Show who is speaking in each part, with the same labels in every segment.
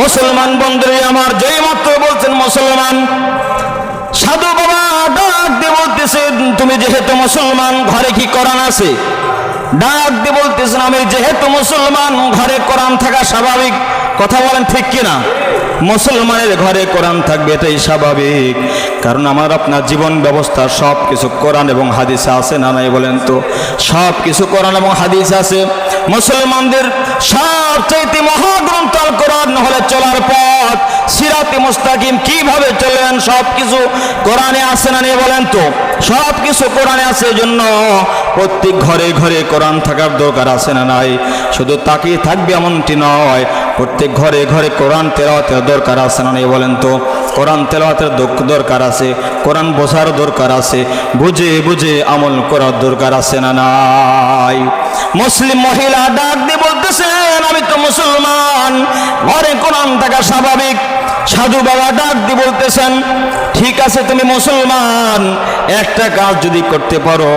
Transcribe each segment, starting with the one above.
Speaker 1: মুসলমান বন্ধুরে আমার যেই মাত্র বলছেন মুসলমান, সাধু বাবা ডাক দিয়ে বলতেছেন, তুমি যেহেতু মুসলমান, ঘরে কি করান আছে? ডাক দিয়ে বলতেছেন, আমি যেহেতু মুসলমান, ঘরে কোরআন থাকা স্বাভাবিক। কথা বলেন ঠিক কিনা? মুসলমানের ঘরে কোরআন থাকবে, এটাই স্বাভাবিক। কারণ আমার আপনার জীবন ব্যবস্থা সব কিছু কোরআন এবং হাদিসে আছে না নাই বলেন তো? সব কিছু কোরআন এবং হাদিস আছে। মুসলমানদের সবচাইতে মহাগ্রন্থ আল কোরআন হলে চলার পথ। সিরাতে মুস্তাকিম, কীভাবে চলবেন সব কিছু কোরআনে আছে না নেই বলেন তো? সব কিছু কোরআনে আছে জন্য প্রত্যেক ঘরে ঘরে কোরআন থাকার দরকার আছে না নাই? শুধু তাকিয়ে থাকবে এমনটি নয় প্রত্যেক ঘরে ঘরে কোরআন তেলাওয়াতের দরকার আছে না নেই বলেন তো? কোরআন তেলাওয়াতের দরকার আছে, কোরআন বোঝার দরকার আছে, বুঝে বুঝে আমল করার দরকার আছে না নাই? মুসলিম মহিলা ডাক দিয়ে বলতেছেন, আমি তো মুসলমান। ঘরে কোরআন থাকা স্বাভাবিক। সাধু বাবা ডাক দিয়ে বলতেছেন, ঠিক আছে, তুমি মুসলমান। একটা কাজ যদি করতে পারো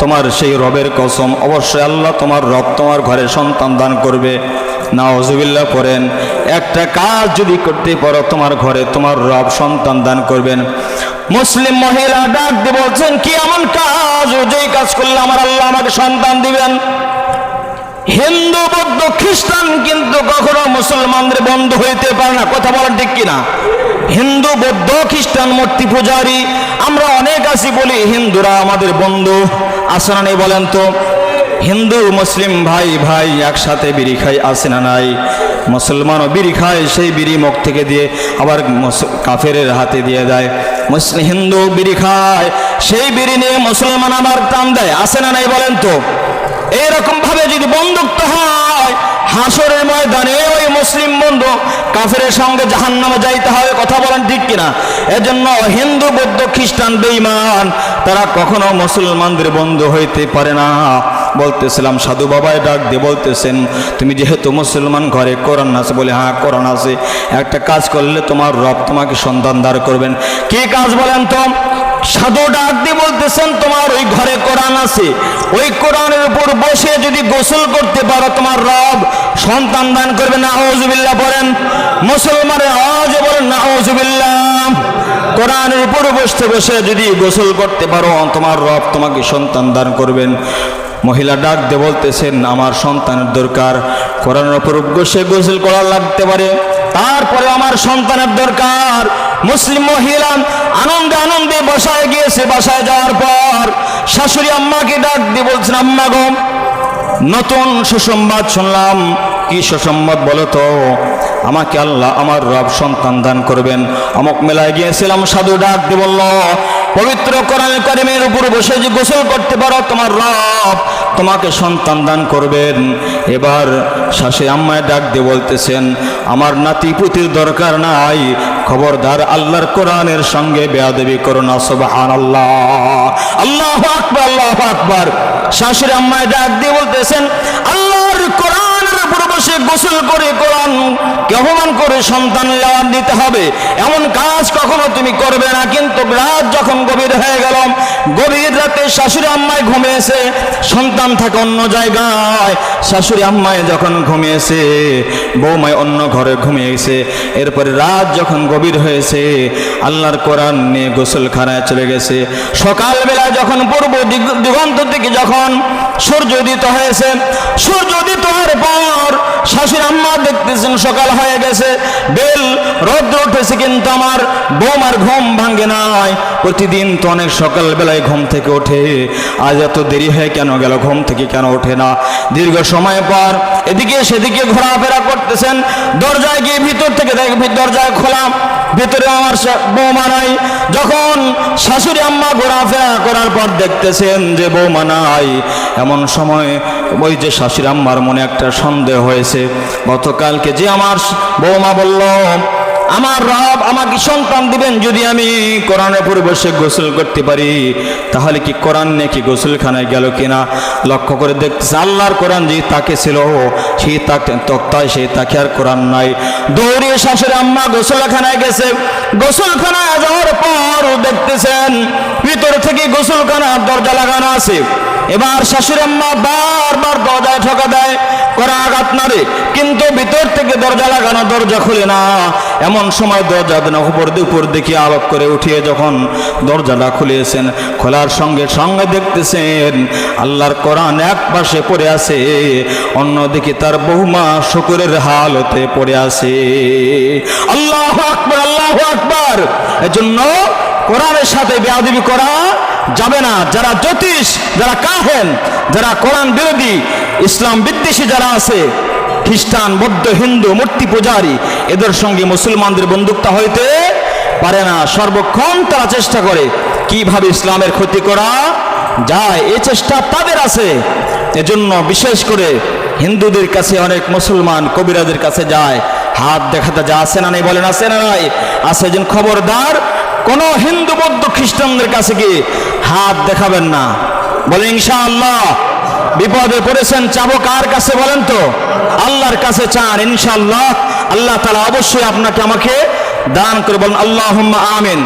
Speaker 1: তোমার সেই রবের কসম। অবশ্যই আল্লাহ তোমার রব তোমার ঘরে সন্তান দান করবে। নাওজুবিল্লাহ করেন একটা কাজ যদি করতে পারো, তোমার ঘরে তোমার রব সন্তান দান করবেন। মুসলিম মহিলা ডাক দিয়ে বলছেন, কি এমন কাজ? যেই কাজ করলে আমার আল্লাহ আমাকে সন্তান দিবেন। হিন্দু, বৌদ্ধ, খ্রিস্টান কিন্তু কখনো মুসলমানদের বন্ধু হইতে পারে না। কথা বলেন ঠিক কিনা? হিন্দু, বৌদ্ধ, খ্রিস্টান মূর্তি পূজারি, আমরা অনেক আছি বলি হিন্দুরা আমাদের বন্ধু। আছে না নেই বলেন তো? হিন্দু, মুসলিম ভাই ভাই একসাথে বিড়ি খাই আসে না নাই? মুসলমানও বিড়ি খায়, সেই বিড়ি মুখ থেকে দিয়ে আবার কাফের হাতে দিয়ে দেয়। মুসলিম হিন্দু বিড়ি খায়, সেই বিড়ি নিয়ে মুসলমান আবার টান দেয় আসে না নাই বলেন তো? এইরকম ভাবে যদি বন্ধুত্ব হয় হাসরের ময়দানে ওই মুসলিম বন্ধু কাফেরের সঙ্গে জাহান নামে যাইতে হবে, কথা বলেন ঠিক কিনা? এজন্য হিন্দু, বৌদ্ধ, খ্রিস্টান, বেঈমান, তারা কখনো মুসলমানদের বন্ধু হইতে পারে না। বলতেছিলাম, সাধু বাবাই ডাক দিয়ে বলতেছেন, তুমি যেহেতু মুসলমান, ঘরে কোরআন আছে বলে হ্যাঁ কোরআন আছে। একটা কাজ করলে তোমার রব তোমাকে সন্তান দাঁড় করবেন। কি কাজ বলেন তো? সাধু ডাক দিয়ে বলতেছেন, তোমার ওই ঘরে কোরআন আছে। ওই কোরআনের উপর বসে যদি গোসল করতে পারো তোমার রব সন্তান দান করবে। না আউজুবিল্লাহ বলেন, মুসলমানের আওয়াজে বলেন না আউজুবিল্লাহ কোরআনের উপর বসতে বসে যদি গোসল করতে পারো, তোমার রব তোমাকে সন্তান দান করবেন। মহিলা ডাক দিয়ে বলতেছেন, আমার সন্তানের দরকার। কোরআনের উপর বসে গোসল করা লাগতে পারে। তারপরে আমার সন্তানের দরকার। মুসলিম মহিলা আনন্দে আনন্দে বাসায় গিয়েছে, বাসায় যাওয়ার পর শাশুড়ি আম্মাকে ডাক দিয়ে বলছেন, আম্মা গো, নতুন সুসংবাদ শুনলাম। কি সুসংবাদ বলো তো? আমাকে আল্লাহ আমার রব সন্তান দান করবেন। অমক মেলায় গিয়েছিলাম, সাধু ডাক দিয়ে বলল পবিত্র কোরআন কারিমের উপর বসে যে গোসল করতে পারো, তোমার রব তোমাকে সন্তান দান করবেন। এবার শাশে আম্মায় ডাক দিয়ে বলতেছেন, আমার নাতি পুতির দরকার নাই। খবরদার আল্লাহর কোরআনের সঙ্গে বেয়াদবি করো না সুবহান আল্লাহ আল্লাহ আকবার আল্লাহ আকবার। শাশুড়ি আম্মায় ডাক দিয়ে বলতেছেন, আল্লাহর কোরআনের উপর বসে গোসল করে কোরআন অপমান করে সন্তান লাভ দিতে হবে। এমন কাজ কখনো তুমি করবে না, কিন্তু রাত যখন গভীর হয়ে গেল, গভীর রাতে শাশুড়ি আম্মায় ঘুমিয়েছে, সন্তান থাকে অন্য জায়গায়। শাশুড়ি আম্মায় যখন ঘুমিয়েছে, বৌমায় অন্য ঘরে ঘুমিয়েছে, এরপরে রাত যখন গভীর হয়েছে, আল্লাহর কোরআন নিয়ে গোসলখানায় চলে গেছে। সকালবেলা যখন পূর্ব দিগ- দিগন্ত থেকে যখন সূর্য উদিত হয়েছে, সূর্য উদিত হওয়ার পর শাশুড়ি আম্মা দেখতেছেন, সকাল হয়ে গেছে। বেল রৌদ্র উঠেছে কিন্তু আমার বৌমার ঘুম ভাঙ্গে নাই। প্রতিদিন তো অনেক সকাল বেলায় ঘুম থেকে ওঠে। আজ এত দেরি হয়ে কেন গেল? ঘুম থেকে কেন ওঠে না? দীর্ঘ সময় পর এদিকে সেদিকে ঘোরাফেরা করতেছেন। দরজায় গিয়ে ভিতর থেকে দেখ দরজায় খোলা। ভিতরে আমার বৌমা নাই। যখন শাশুড়ি আম্মা ঘোরাফেরা করার পর দেখতেছেন যে বৌমা নাই। এমন সময় ওই যে শাশুড়ি আম্মার মনে একটা সন্দেহ হয়েছে। গতকালকে যে আমার বৌমা বলল, আমার রব আমাকে সন্তান দিবেন যদি আমি কোরআনের উপরে বসে গোসল করতে পারি, তাহলে কি কোরআন নাকি গোসলখানায় গেল কিনা? লক্ষ্য করে দেখতেছে, আল্লাহর কোরআন যে তাকে ছিল সেই তাকে তক্তায় সেই তাকে আর কোরআন নাই। দৌড়িয়ে শাশুড়ি আম্মা গোসলখানায় গেছে। গোসলখানায় যাওয়ার পর দেখতেছেন, ভিতর থেকে গোসলখানার দরজা লাগানো আছে। এবার শাশুড়ি আম্মা বারবার দরজায় ঠকা দেয়, করা আঘাত মারে। কিন্তু ভিতর থেকে দরজা লাগানো দরজা খুলে না। এমন সময় দরজা দেন উপর দিয়ে উপর দিকে আলোক করে উঠিয়ে যখন দরজাটা খুলেছেন, খোলার সঙ্গে সঙ্গে দেখতেছেন, আল্লাহর কোরআন এক পাশে পড়ে আছে, অন্যদিকে তার বহুমা শুকুরের হালতে পড়ে আছে। আল্লাহ আকবর আল্লাহ আকবর! এজন্য কোরআনের সাথে বেয়াদবি করা যাবে না। যারা জ্যোতিষ, যারা কাহেন, যারা কোরআন বিরোধী, ইসলাম বিদ্বেষী যারা আছে, খ্রিস্টান, বৌদ্ধ, হিন্দু, মূর্তি পূজারী, এদের সঙ্গে মুসলমানদের বন্ধুত্ব হইতে পারে না। সর্বক্ষণ তারা চেষ্টা করে কীভাবে ইসলামের ক্ষতি করা যায়। এ চেষ্টা তাদের আছে। এজন্য বিশেষ করে হিন্দুদের কাছে অনেক মুসলমান কবিরাদের কাছে যায়। হাত দেখাতে যা আছে না নেই বলেন, আছে না নাই? আছে যেন খবরদার কোন হিন্দু বৌদ্ধ খ্রিস্টানদের কাছে গিয়ে হাত দেখাবেন না? বলে, ইনশাআল্লাহ, বিপদে পড়েছেন, চাবো কার কাছে বলেন তো? আল্লাহর কাছে চান ইনশাল্লাহ আল্লাহ তালা অবশ্যই আপনাকে আমাকে দান করে বলেন আল্লাহ আমিন।